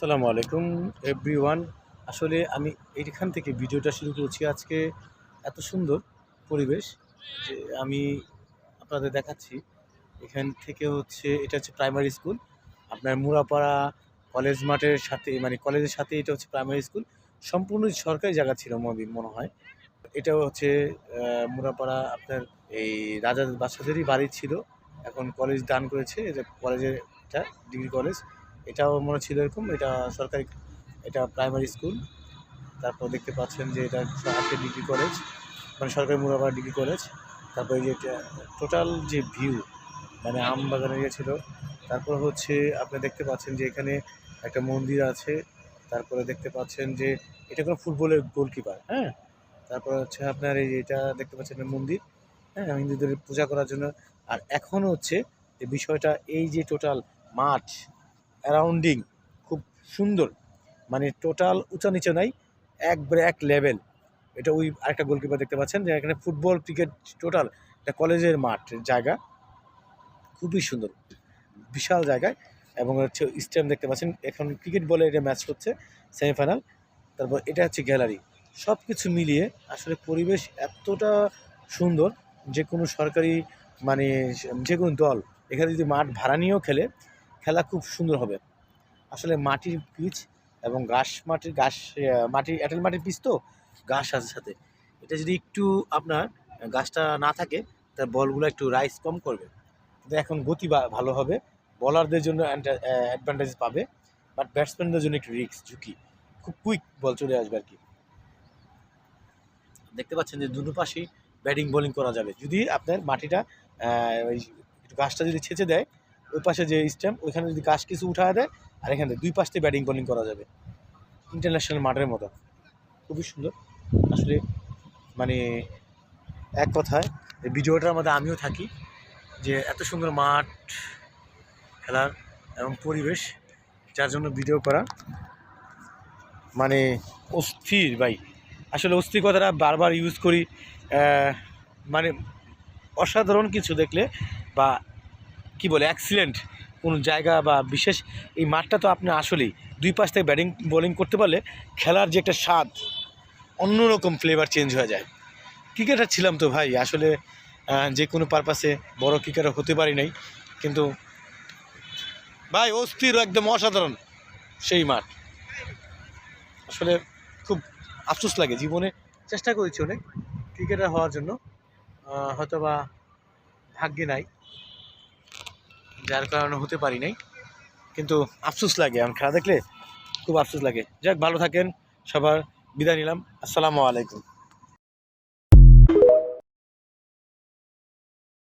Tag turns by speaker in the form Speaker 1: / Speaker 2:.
Speaker 1: আসসালামু আলাইকুম এভরিওয়ান আসলে আমি এইখান থেকে ভিডিওটা শুরু করছি আজকে। এত সুন্দর পরিবেশ যে আমি আপনাদের দেখাচ্ছি। এখান থেকে হচ্ছে, এটা হচ্ছে প্রাইমারি স্কুল আপনার মুরাপাড়া কলেজ মাঠের সাথে মানে কলেজের সাথে এটা হচ্ছে প্রাইমারি স্কুল সম্পূর্ণ সরকারি জায়গা ছিল মনে মনে হয়। এটাও হচ্ছে মুরাপাড়া আপনার এই রাজা বাচ্চাদেরই বাড়ি ছিল। এখন কলেজ দান করেছে এটা কলেজের এটা ডিগ্রি কলেজ এটাও মনে ছিল এরকম, এটা সরকারি, এটা প্রাইমারি স্কুল তারপর দেখতে পাচ্ছেন যে এটা হাতে ডিগ্রি কলেজ মানে সরকারি মুরাপাড়া ডিগ্রি কলেজ তারপরে যে টোটাল যে ভিউ মানে আম বাগান ছিল, তারপর হচ্ছে আপনি দেখতে পাচ্ছেন যে এখানে একটা মন্দির আছে। তারপরে দেখতে পাচ্ছেন যে এটা কোনো ফুটবলের গোলকিপার হ্যাঁ? তারপর হচ্ছে আপনার এই এটা দেখতে পাচ্ছেন মন্দির হ্যাঁ? হিন্দুদের পূজা করার জন্য। আর এখন হচ্ছে যে বিষয়টা এই যে টোটাল মাঠ অ্যারাউন্ডিং খুব সুন্দর। মানে টোটাল উঁচা নিচে নাই এক লেভেল এটা ওই আরেকটা গোলকিপার দেখতে পাচ্ছেন যে এখানে ফুটবল ক্রিকেট টোটাল একটা কলেজের মাঠ জায়গা। খুবই সুন্দর, বিশাল জায়গায়। এবং হচ্ছে স্টেডিয়াম দেখতে পাচ্ছেন, এখন ক্রিকেট বলে এটা ম্যাচ হচ্ছে সেমিফাইনাল তারপর এটা হচ্ছে গ্যালারি সব কিছু মিলিয়ে আসলে পরিবেশ এতটা সুন্দর, যে কোনো সরকারি মানে যে কোনো দল, এখানে যদি মাঠ ভাড়া নিয়েও খেলে খেলা খুব সুন্দর হবে। আসলে মাটির পিচ এবং ঘাস মাটির ঘাস মাটির এঁটেল মাটির পিচ তো? ঘাস আছে সাথে। এটা যদি একটু আপনার গাছটা না থাকে তার বলগুলো একটু রাইস কম করবে। এখন গতি ভালো হবে। বলারদের জন্য অ্যাডভান্টেজ পাবে। বাট ব্যাটসম্যানদের জন্য একটু রিস্ক ঝুঁকি। খুব কুইক বল চলে আসবে আর কি। দেখতে পাচ্ছেন যে দুটো পাশেই ব্যাটিং বোলিং করা যাবে। যদি আপনার মাটিটা ওই একটু গাছটা যদি ছেঁচে দেয় ওই পাশে যে স্ট্যাম্প, ওইখানে যদি গাছ কিছু উঠায় দেয়, আর এখানে দুই পাশ থেকে ব্যাটিং বোলিং করা যাবে। ইন্টারন্যাশনাল মাঠের মতো। খুবই সুন্দর। আসলে মানে এক কথায়, এই ভিডিওটার মধ্যে আমিও থাকি যে এত সুন্দর মাঠ খেলার এবং পরিবেশ, যার জন্য ভিডিও করা মানে অস্থির ভাই। আসলে অস্থির কথাটা বারবার ইউজ করি মানে অসাধারণ কিছু দেখলে বা কি বলে অ্যাক্সিডেন্ট কোনো জায়গা বা বিশেষ, এই মাঠটা তো আপনি আসলেই। দুই পাশ থেকে ব্যাটিং বোলিং করতে পারলে খেলার যে একটা স্বাদ, অন্যরকম ফ্লেভার চেঞ্জ হয়ে যায়। ক্রিকেটার ছিলাম তো ভাই, আসলে যে কোনো পারপাসে বড় ক্রিকেটার হতে পারি নাই। কিন্তু ভাই, অস্থির, একদম অসাধারণ সেই মাঠ। আসলে খুব আফসোস লাগে, জীবনে চেষ্টা করেছি অনেক ক্রিকেটার হওয়ার জন্য। হয়তো বা ভাগ্যে নাই। যার কারণে হতে পারি নাই। কিন্তু আফসুস লাগে, আমার খেলা দেখলে খুব আফসোস লাগে। যাক, ভালো থাকেন, সবার বিদায় নিলাম। আসসালামু আলাইকুম।